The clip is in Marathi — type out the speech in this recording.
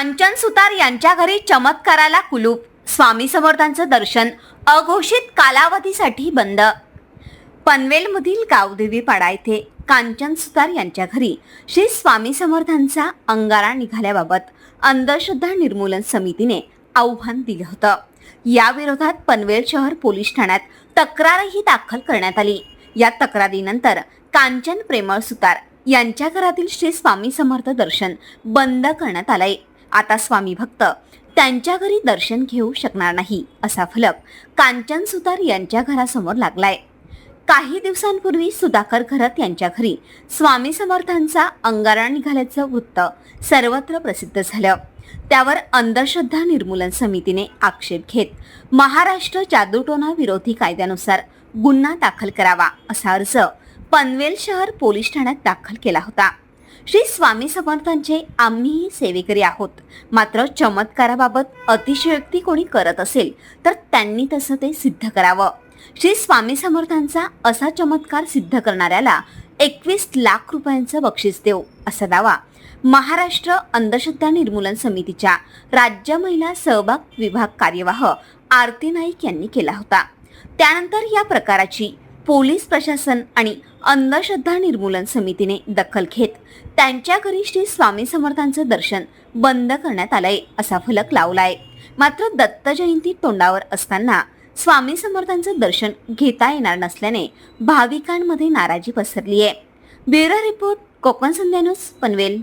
कांचन सुतार यांच्या घरी चमत्काराला कुलूप. स्वामी समर्थांचं दर्शन. अघोषित कालावधीसाठी बंद. पनवेलमधील गावदेवी पाडा येथे कांचन सुतार यांच्या घरी श्री स्वामी समर्थांचा अंगारा निघाल्याबाबत अंधश्रद्धा निर्मूलन समितीने आव्हान दिलं होतं. याविरोधात पनवेल शहर पोलीस ठाण्यात तक्रारही दाखल करण्यात आली. या तक्रारीनंतर कांचन प्रेमळ सुतार यांच्या घरातील श्री स्वामी समर्थ दर्शन बंद करण्यात आलंय. आता स्वामी भक्त त्यांच्या घरी दर्शन घेऊ शकणार नाही असा फलक कांचन सुतार यांच्या घरासमोर लागलाय. काही दिवसांपूर्वी सुधाकर घरत यांच्या घरी स्वामी समर्थांचा अंगारा निघाल्याचं वृत्त सर्वत्र प्रसिद्ध झालं. त्यावर अंधश्रद्धा निर्मूलन समितीने आक्षेप घेत महाराष्ट्र जादूटोना विरोधी कायद्यानुसार गुन्हा दाखल करावा असा अर्ज पनवेल शहर पोलीस ठाण्यात दाखल केला होता. श्री स्वामी समर्थांचे आम्हीही सेवेकरी आहोत. मात्र चमत्काराबाबत अतिशयोक्ती कोणी करत असेल तर त्यांनी तसं ते सिद्ध करावं. श्री स्वामी समर्थांचा असा चमत्कार सिद्ध करणाऱ्याला एकवीस लाख रुपयांचं बक्षीस देऊ असा दावा महाराष्ट्र अंधश्रद्धा निर्मूलन समितीच्या राज्य महिला सहभाग विभाग कार्यवाह आरती नाईक यांनी केला होता. त्यानंतर या प्रकाराची पोलीस प्रशासन आणि अंधश्रद्धा निर्मूलन समितीने दखल घेत त्यांच्या घरी श्री स्वामी समर्थांचं दर्शन बंद करण्यात आलंय असा फलक लावलाय. मात्र दत्त जयंती तोंडावर असताना स्वामी समर्थांचं दर्शन घेता येणार नसल्याने भाविकांमध्ये नाराजी पसरली आहे bureau report Konkan Sandhya news Panvel.